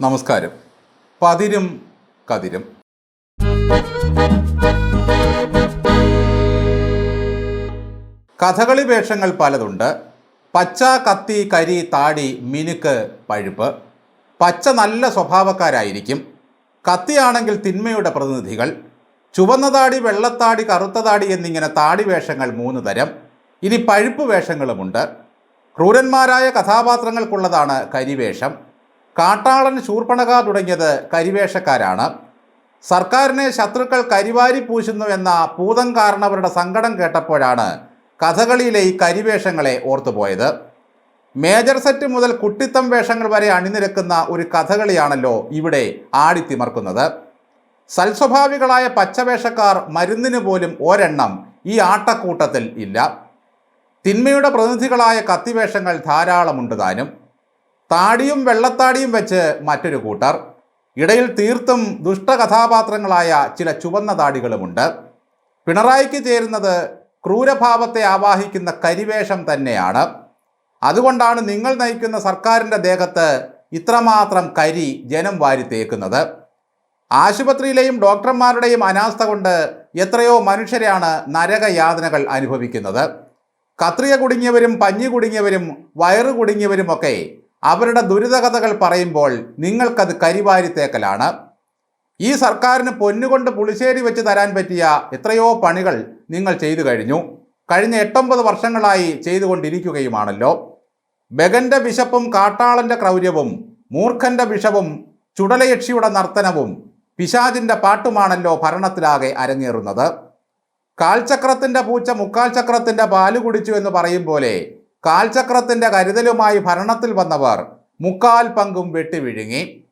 നമസ്കാരം. പതിരും കതിരും. കഥകളി വേഷങ്ങൾ പലതുണ്ട്. പച്ച കത്തി കരി താടി മിനുക്ക് പഴുപ്പ്. പച്ച നല്ല സ്വഭാവക്കാരായിരിക്കും. കത്തിയാണെങ്കിൽ തിന്മയുടെ പ്രതിനിധികൾ. ചുവന്ന താടി വെള്ളത്താടി കറുത്ത താടി എന്നിങ്ങനെ താടി വേഷങ്ങൾ മൂന്ന് തരം. ഇനി പഴുപ്പ് വേഷങ്ങളുമുണ്ട്. ക്രൂരന്മാരായ കഥാപാത്രങ്ങൾക്കുള്ളതാണ് കരിവേഷം. കാട്ടാളൻ ശൂർപ്പണക തുടങ്ങിയത് കരിവേഷക്കാരാണ്. സർക്കാരിനെ ശത്രുക്കൾ കരിവാരി പൂശുന്നു എന്ന പൂതം കാരണവരുടെ സങ്കടം കേട്ടപ്പോഴാണ് കഥകളിയിലെ ഈ കരിവേഷങ്ങളെ ഓർത്തുപോയത്. മേജർ സെറ്റ് മുതൽ കുട്ടിത്തം വേഷങ്ങൾ വരെ അണിനിരക്കുന്ന ഒരു കഥകളിയാണല്ലോ ഇവിടെ ആടിത്തിമർക്കുന്നത്. സൽസ്വഭാവികളായ പച്ചവേഷക്കാർ മരുന്നിന് പോലും ഒരെണ്ണം ഈ ആട്ടക്കൂട്ടത്തിൽ ഇല്ല. തിന്മയുടെ പ്രതിനിധികളായ കത്തിവേഷങ്ങൾ ധാരാളമുണ്ട് താനും. താടിയും വെള്ളത്താടിയും വെച്ച് മറ്റൊരു കൂട്ടർ. ഇടയിൽ തീർത്തും ദുഷ്ടകഥാപാത്രങ്ങളായ ചില ചുവന്ന താടികളുമുണ്ട്. പിണറായിക്ക് ചേരുന്നത് ക്രൂരഭാവത്തെ ആവാഹിക്കുന്ന കരിവേഷം തന്നെയാണ്. അതുകൊണ്ടാണ് നിങ്ങൾ നയിക്കുന്ന സർക്കാരിന്റെ ദേഹത്ത് ഇത്രമാത്രം കരി ജനം വാരി തേക്കുന്നത്. ആശുപത്രിയിലെയും ഡോക്ടർമാരുടെയും അനാസ്ഥ കൊണ്ട് എത്രയോ മനുഷ്യരെയാണ് നരകയാതനകൾ അനുഭവിക്കുന്നത്. കത്രിക കുടുങ്ങിയവരും പഞ്ഞി കുടുങ്ങിയവരും വയറ് കുടുങ്ങിയവരുമൊക്കെ അവരുടെ ദുരിതകഥകൾ പറയുമ്പോൾ നിങ്ങൾക്കത് കരിവാരിത്തേക്കലാണ്. ഈ സർക്കാരിന് പൊന്നുകൊണ്ട് പുളിശ്ശേരി വെച്ച് തരാൻ പറ്റിയ എത്രയോ പണികൾ നിങ്ങൾ ചെയ്തു കഴിഞ്ഞു. കഴിഞ്ഞ എട്ടൊമ്പത് വർഷങ്ങളായി ചെയ്തുകൊണ്ടിരിക്കുകയുമാണല്ലോ. ബഗന്റെ വിശപ്പും കാട്ടാളന്റെ ക്രൗര്യവും മൂർഖന്റെ വിഷവും ചുടലയക്ഷിയുടെ നർത്തനവും പിശാചിന്റെ പാട്ടുമാണല്ലോ ഭരണത്തിലാകെ അരങ്ങേറുന്നത്. കാൽചക്രത്തിന്റെ പൂച്ച മുക്കാൽ ചക്രത്തിന്റെ പാൽ കുടിച്ചു എന്ന് പറയും പോലെ കാൽചക്രത്തിന്റെ കരുതലുമായി ഭരണത്തിൽ വന്നവർ മുക്കാൽ പങ്കും വെട്ടിവിഴുങ്ങി.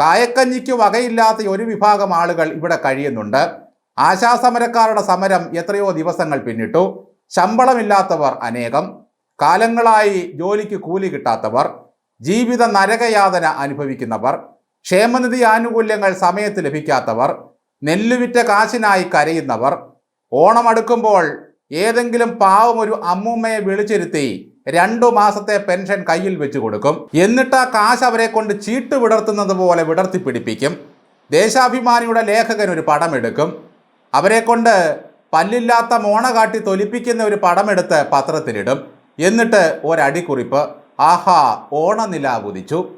കായക്കഞ്ഞിക്ക് വകയില്ലാത്ത ഒരു വിഭാഗം ആളുകൾ ഇവിടെ കഴിയുന്നുണ്ട്. ആശാസമരക്കാരുടെ സമരം എത്രയോ ദിവസങ്ങൾ പിന്നിട്ടു. ശമ്പളമില്ലാത്തവർ അനേകം. കാലങ്ങളായി ജോലിക്ക് കൂലി കിട്ടാത്തവർ. ജീവിത നരകയാതന അനുഭവിക്കുന്നവർ. ക്ഷേമനിധി ആനുകൂല്യങ്ങൾ സമയത്ത് ലഭിക്കാത്തവർ. നെല്ലുവിറ്റ കാശിനായി കരയുന്നവർ. ഓണം അടുക്കുമ്പോൾ ഏതെങ്കിലും പാവം ഒരു അമ്മൂമ്മയെ വിളിച്ചിരുത്തി രണ്ടു മാസത്തെ പെൻഷൻ കയ്യിൽ വെച്ച് കൊടുക്കും. എന്നിട്ട് ആ കാശ് അവരെ കൊണ്ട് ചീട്ട് വിടർത്തുന്നത് പോലെ വിടർത്തി പിടിപ്പിക്കും. ദേശാഭിമാനിയുടെ ലേഖകൻ ഒരു പടമെടുക്കും അവരെ കൊണ്ട് പല്ലില്ലാത്ത മോണ കാട്ടി തൊലിപ്പിക്കുന്ന ഒരു പടമെടുത്ത് പത്രത്തിലിടും. എന്നിട്ട് ഒരടിക്കുറിപ്പ് ആഹാ ഓണനില കുതിച്ചു.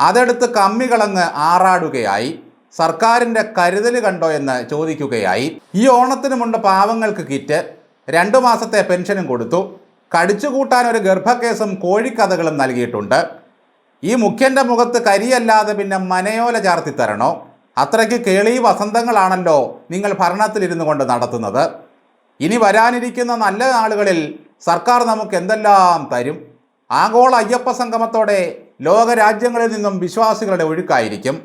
അതെടുത്ത് കമ്മികളങ്ങ് ആറാടുകയായി. സർക്കാരിന്റെ കരുതൽ കണ്ടോ? എന്ന് ചോദിക്കുകയായി. ഈ ഓണത്തിനുമുണ്ട് പാവങ്ങൾക്ക് കിറ്റ് രണ്ടു മാസത്തെ പെൻഷനും കൊടുത്തു. കടിച്ചുകൂട്ടാൻ ഒരു ഗർഭക്കേസും കോഴിക്കഥകളും നൽകിയിട്ടുണ്ട്. ഈ മുഖ്യന്റെ മുഖത്ത് കരിയല്ലാതെ പിന്നെ മനയോല ചാർത്തി തരണോ? അത്രയ്ക്ക് കേളി വസന്തങ്ങളാണല്ലോ നിങ്ങൾ ഭരണത്തിലിരുന്നു കൊണ്ട് നടത്തുന്നത്. ഇനി വരാനിരിക്കുന്ന നല്ല നാളുകളിൽ സർക്കാർ നമുക്ക് എന്തെല്ലാം തരും? ആഗോള അയ്യപ്പ സംഗമത്തോടെ ലോകരാജ്യങ്ങളിൽ നിന്നും വിശ്വാസികളുടെ ഒഴുക്കായിരിക്കും.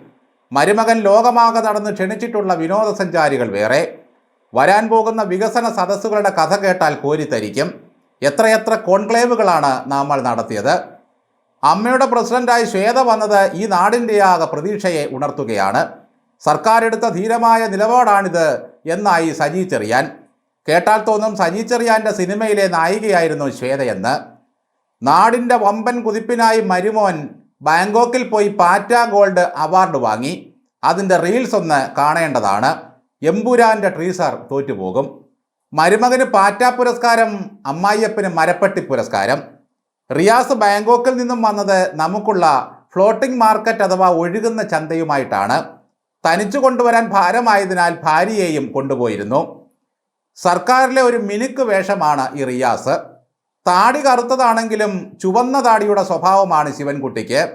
മരുമകൻ ലോകമാകെ നടന്ന് ക്ഷണിച്ചിട്ടുള്ള വിനോദസഞ്ചാരികൾ വേറെ. വരാൻ പോകുന്ന വികസന സദസ്സുകളുടെ കഥ കേട്ടാൽ കോരിത്തരിക്കും എത്രയെത്ര കോൺക്ലേവുകളാണ് നമ്മൾ നടത്തിയത്. അമ്മയുടെ പ്രസിഡന്റായി ശ്വേത വന്നത് ഈ നാടിന്റെ ആകെ പ്രതീക്ഷയെ ഉണർത്തുകയാണ്. സർക്കാർ എടുത്ത ധീരമായ നിലപാടാണിത് എന്നായി സജി ചെറിയാൻ. കേട്ടാൽ തോന്നും സജി ചെറിയാന്റെ സിനിമയിലെ നായികയായിരുന്നു ശ്വേതയെന്ന്. നാടിന്റെ വമ്പൻ കുതിപ്പിനായി മരുമോൻ ബാങ്കോക്കിൽ പോയി പാറ്റ ഗോൾഡ് അവാർഡ് വാങ്ങി. അതിന്റെ റീൽസ് ഒന്ന് കാണേണ്ടതാണ്. എമ്പുരാന്റെ ട്രീസാർ തോറ്റുപോകും. മരുമകന് പാറ്റ പുരസ്കാരം അമ്മായിയപ്പന് മരപ്പട്ടി പുരസ്കാരം. റിയാസ് ബാങ്കോക്കിൽ നിന്നും വന്നത് നമുക്കുള്ള ഫ്ലോട്ടിംഗ് മാർക്കറ്റ് അഥവാ ഒഴുകുന്ന ചന്തയുമായിട്ടാണ്. തനിച്ചു കൊണ്ടുവരാൻ ഭാരമായതിനാൽ ഭാര്യയെയും കൊണ്ടുപോയിരുന്നു. സർക്കാരിലെ ഒരു മിനുക്ക് വേഷമാണ് ഈ റിയാസ്. താടി കറുത്തതാണെങ്കിലും ചുവന്ന താടിയുടെ സ്വഭാവമാണ് ശിവൻകുട്ടിക്ക്.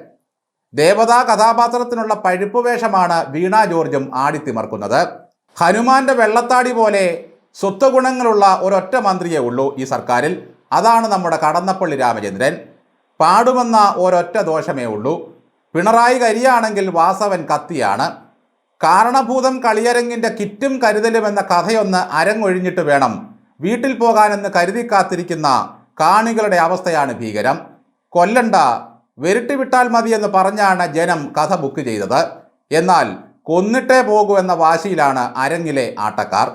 ദേവതാ കഥാപാത്രത്തിനുള്ള പഴുപ്പ് വേഷമാണ് വീണ ജോർജും ആടിത്തിമർക്കുന്നത്. ഹനുമാന്റെ വെള്ളത്താടി പോലെ സ്വത്വഗുണങ്ങളുള്ള ഒരൊറ്റ മന്ത്രിയേ ഉള്ളൂ ഈ സർക്കാരിൽ. അതാണ് നമ്മുടെ കടന്നപ്പള്ളി രാമചന്ദ്രൻ. പാടുമെന്ന ഒരൊറ്റ ദോഷമേ ഉള്ളൂ. പിണറായി കരിയാണെങ്കിൽ വാസവൻ കത്തിയാണ്. കാരണഭൂതം കളിയരങ്ങിന്റെ കിറ്റും കരുതലുമെന്ന കഥയൊന്ന് അരങ്ങൊഴിഞ്ഞിട്ട് വേണം വീട്ടിൽ പോകാനെന്ന് കരുതി കാത്തിരിക്കുന്ന കാണികളുടെ അവസ്ഥയാണ് ഭീകരം. കൊല്ലണ്ട വെരുട്ടി വിട്ടാൽ മതിയെന്ന് പറഞ്ഞാണ് ജനം കഥ ബുക്ക് ചെയ്തത്. എന്നാൽ കൊന്നിട്ടേ പോകൂ എന്ന വാശിയിലാണ് അരങ്ങിലെ ആട്ടക്കാർ.